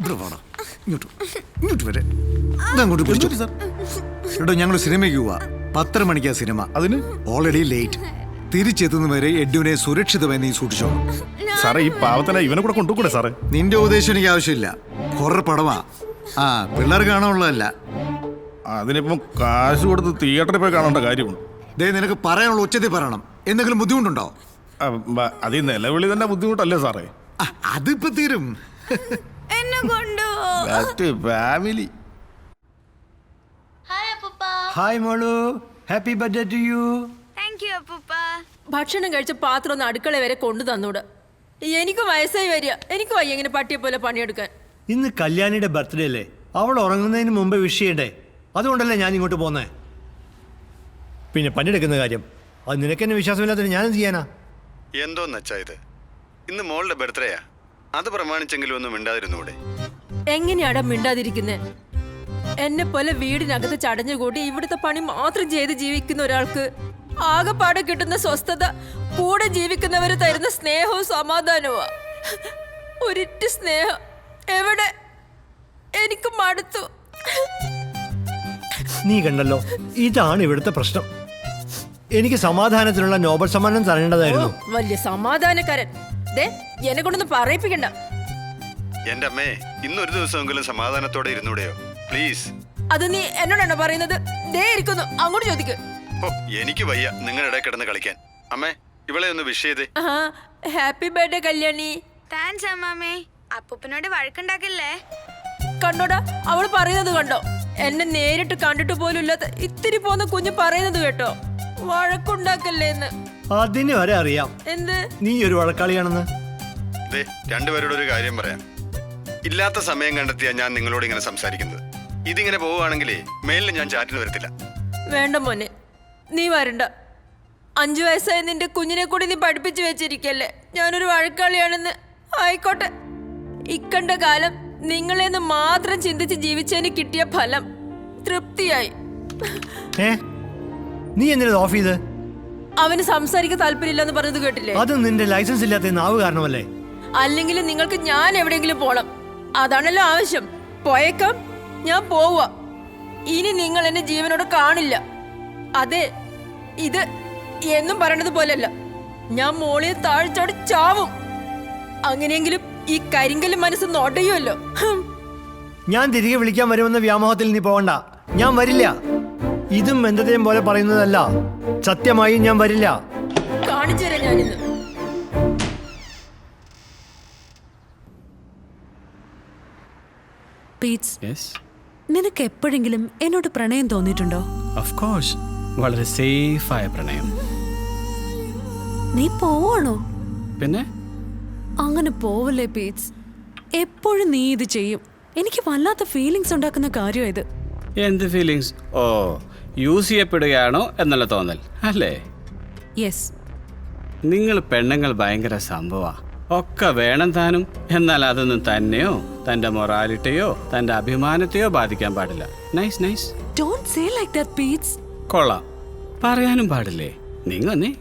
ഇവിടെ വാടാ. ഇങ്ങോട്ട്. ഇങ്ങോട്ട് വരെ. ഇതങ്ങോട്ട് പിടിച്ചു. സാർ. എടോ ഞങ്ങൾ സിനിമയ്ക്ക് പോവാ. പത്തര മണിക്കാ സിനിമ. അതിന്? ഓൾറെഡി ലേറ്റ് തിരിച്ചെത്തുന്നവരെ എഡുവിനെ സുരക്ഷിതമായി നീ സൂക്ഷിച്ചോ സാറേ ഈ പാവത്തിനെ ഇവനെ കൂടെ കൊണ്ടുകൂടെ സാറേ? നിന്റെ ഉപദേശം എനിക്ക് ആവശ്യമില്ല. ഹൊറർ പടമാ ആ പിള്ളേർ കാണാനുള്ളതല്ല. അതിനിപ്പം കാശ് കൊടുത്ത് തിയേറ്ററിൽ പോയി കാണേണ്ട കാര്യമുണ്ട്. ദേ നിനക്ക് പറയാനുള്ള ഉച്ചത്തിൽ പറയണം. എന്തെങ്കിലും ബുദ്ധിമുട്ടുണ്ടോ? അത് നിലവിളി തന്നെ ബുദ്ധിമുട്ടല്ലേ സാറേ? അതിപ്പോ തീരും. എന്നെ കൊണ്ടുപോ ഫാമിലി ഹായ് അപ്പൂപ്പ. ഹായ് മോളു. Happy birthday to you thank you അപ്പൂപ്പ. ഭക്ഷണം കഴിച്ച പാത്രം ഒന്ന് അടുക്കള വരെ കൊണ്ടു തന്നൂടെ. എനിക്ക് വയസ്സായി വരിക. എനിക്ക് വയ്യ ഇങ്ങനെ പട്ടിയെ പോലെ പണിയെടുക്കാൻ. ഇന്ന് കല്യാണിയുടെ ബർത്ത്ഡേ അല്ലേ? അവൾ ഉറങ്ങുന്നതിന് മുമ്പ് വിഷ് ചെയ്യണ്ടേ? അതുകൊണ്ടല്ലേ ഞാൻ ഇങ്ങോട്ട് പോന്നേ? പിന്നെ പണിയെടുക്കുന്ന കാര്യം. അത് നിനക്കെന്നെ വിശ്വാസമില്ലാത്തതിന് ഞാനും ചെയ്യാനാ? എന്തോന്നച്ചാ ഇത്? ഇന്ന് മോളുടെ ബർത്ത്ഡേയാ അത് പ്രമാണിച്ചെങ്കിലും ഒന്നും മിണ്ടാതിരുന്നൂടെ? എങ്ങനെയാടാ മിണ്ടാതിരിക്കുന്നേ? എന്നെ പോലെ വീടിനകത്ത് ചടഞ്ഞുകൂടി ഇവിടുത്തെ പണി മാത്രം ചെയ്ത് ജീവിക്കുന്ന ഒരാൾക്ക് ആകെപ്പാടെ കിട്ടുന്ന സ്വസ്ഥത കൂടെ ജീവിക്കുന്നവര് തരുന്ന സ്നേഹവും സമാധാനവുമാ. ഒരിറ്റ് സ്നേഹം എവിടെ? എനിക്ക് മടുത്തു. നീ കണ്ടല്ലോ ഇതാണ് ഇവിടുത്തെ പ്രശ്നം. എനിക്ക് സമാധാനത്തിനുള്ള നോബൽ സമ്മാനം തരേണ്ടതായിരുന്നു. വലിയ സമാധാനക്കാരൻ. ദേ എന്നെ കൊണ്ടൊന്ന് പറയിപ്പിക്കണ്ട. എന്റെ അമ്മേ ഇന്നൊരു ദിവസമെങ്കിലും സമാധാനത്തോടെ ഇരുന്നൂടെയോ? പ്ലീസ് അത് നീ എന്നോടാണോ പറയുന്നത്? ദേ ഇരിക്കുന്നു അങ്ങോട്ട് ചോദിക്ക്. ഓ എനിക്ക് വയ്യ നിങ്ങളുടെ കിടന്ന് കളിക്കാൻ. അമ്മേ ഇവളെ ഒന്ന് വിഷ് ചെയ്തേ. Happy birthday Kalyani. താങ്ക്സ് അമ്മാമേ അപ്പൂപ്പനോട് വഴക്കുണ്ടാക്കില്ലേ? കണ്ടോടാ അവൾ പറയുന്നത് കണ്ടോ? എന്നെ നേരിട്ട് കണ്ടിട്ട് പോലും ഇല്ലാത്ത ഇത്തിരി പോന്ന കുഞ്ഞ് പറയുന്നത് കേട്ടോ. വഴക്കുണ്ടാക്കല്ലേ എന്ന് അതിന് വരെ അറിയാം. എന്ത്? നീ ഒരു വഴക്കാളിയാണെന്ന്. ദേ രണ്ടുപേരോട് ഒരു കാര്യം പറയാം. ഇല്ലാത്ത സമയം കണ്ടെത്തിയാ ഞാൻ നിങ്ങളോട് ഇങ്ങനെ സംസാരിക്കുന്നത്. ഇതിങ്ങനെ പോവുകയാണെങ്കിലേ മേലിൽ ഞാൻ ചാറ്റിൽ വരത്തില്ല. വേണ്ട മോനെ നീ വരണ്ട. അഞ്ചു വയസ്സായ നിന്റെ കുഞ്ഞിനെ കൂടി നീ പഠിപ്പിച്ചു വെച്ചിരിക്കല്ലേ? ഞാനൊരു വഴക്കാളിയാണെന്ന്. ആയിക്കോട്ടെ. ഇക്കണ്ട കാലം നിങ്ങളെന്ന് മാത്രം ചിന്തിച്ച് ജീവിച്ചതിന് കിട്ടിയ ഫലം തൃപ്തിയായി. നീ എന്തിനാ ഓഫ് ചെയ്ത്? അവന് സംസാരിക്കാൻ താല്പര്യമില്ലെന്ന് പറഞ്ഞത് കേട്ടില്ലേ? അത് നിന്റെ ലൈസൻസ് ഇല്ലാത്ത നാവ് കാരണമല്ലേ? അല്ലെങ്കിൽ നിങ്ങൾക്ക് ഞാൻ എവിടെയെങ്കിലും പോണം. അതാണല്ലോ ആവശ്യം. പോയേക്കാം. ഞാൻ പോവുക. ഇനി നിങ്ങൾ എന്നെ ജീവനോട് കാണില്ല. അതെ ഇത് എന്നും പറയണത് പോലെയല്ല. ഞാൻ മോളിയെ താഴ്ചാടി ചാവും. അങ്ങനെയെങ്കിലും ഈ കരിങ്കൽ മനസ്സ് നോട്ടയുമല്ലോ. ഞാൻ തിരികെ വിളിക്കാൻ വരുമെന്ന വ്യാമോഹത്തിൽ നീ പോകണ്ട. ഞാൻ വരില്ല. ഇതും എന്തതേം പോലെ പറയുന്നതല്ല. സത്യമായി ഞാൻ വരില്ല. കാണിച്ചു തരാം ഞാനിന്ന്. പീറ്റ്സ് നിനക്ക് എപ്പോഴെങ്കിലും എന്നോട് പ്രണയം തോന്നിയിട്ടുണ്ടോ? ഓഫ് കോഴ്സ് വളരെ സേഫായ പ്രണയം. നീ പോവാണോ? പിന്നെ? അങ്ങനെ പോവല്ലേ പീറ്റ്സ് എപ്പോഴും നീ ഇത് ചെയ്യും. എനിക്ക് വല്ലാത്ത ഫീലിങ്സ് ഉണ്ടാക്കുന്ന കാര്യം ഇത്. എന്ത് ഫീലിങ്സ് ഓ യൂസ് ചെയ്യപ്പെടുകയാണോ എന്നുള്ള തോന്നൽ അല്ലേ? യെസ് നിങ്ങൾ പെണ്ണുങ്ങൾ ഭയങ്കര സംഭവ. ഒക്കെ വേണം താനും എന്നാൽ അതൊന്നും തന്നെയോ? തന്റെ മൊറാലിറ്റിയോ തന്റെ അഭിമാനത്തെയോ ബാധിക്കാൻ പാടില്ല. Nice nice don't say like that പീറ്റ്സ് കൊള്ളാം. പറയാനും പാടില്ലേ? നിങ്ങൾ നീ.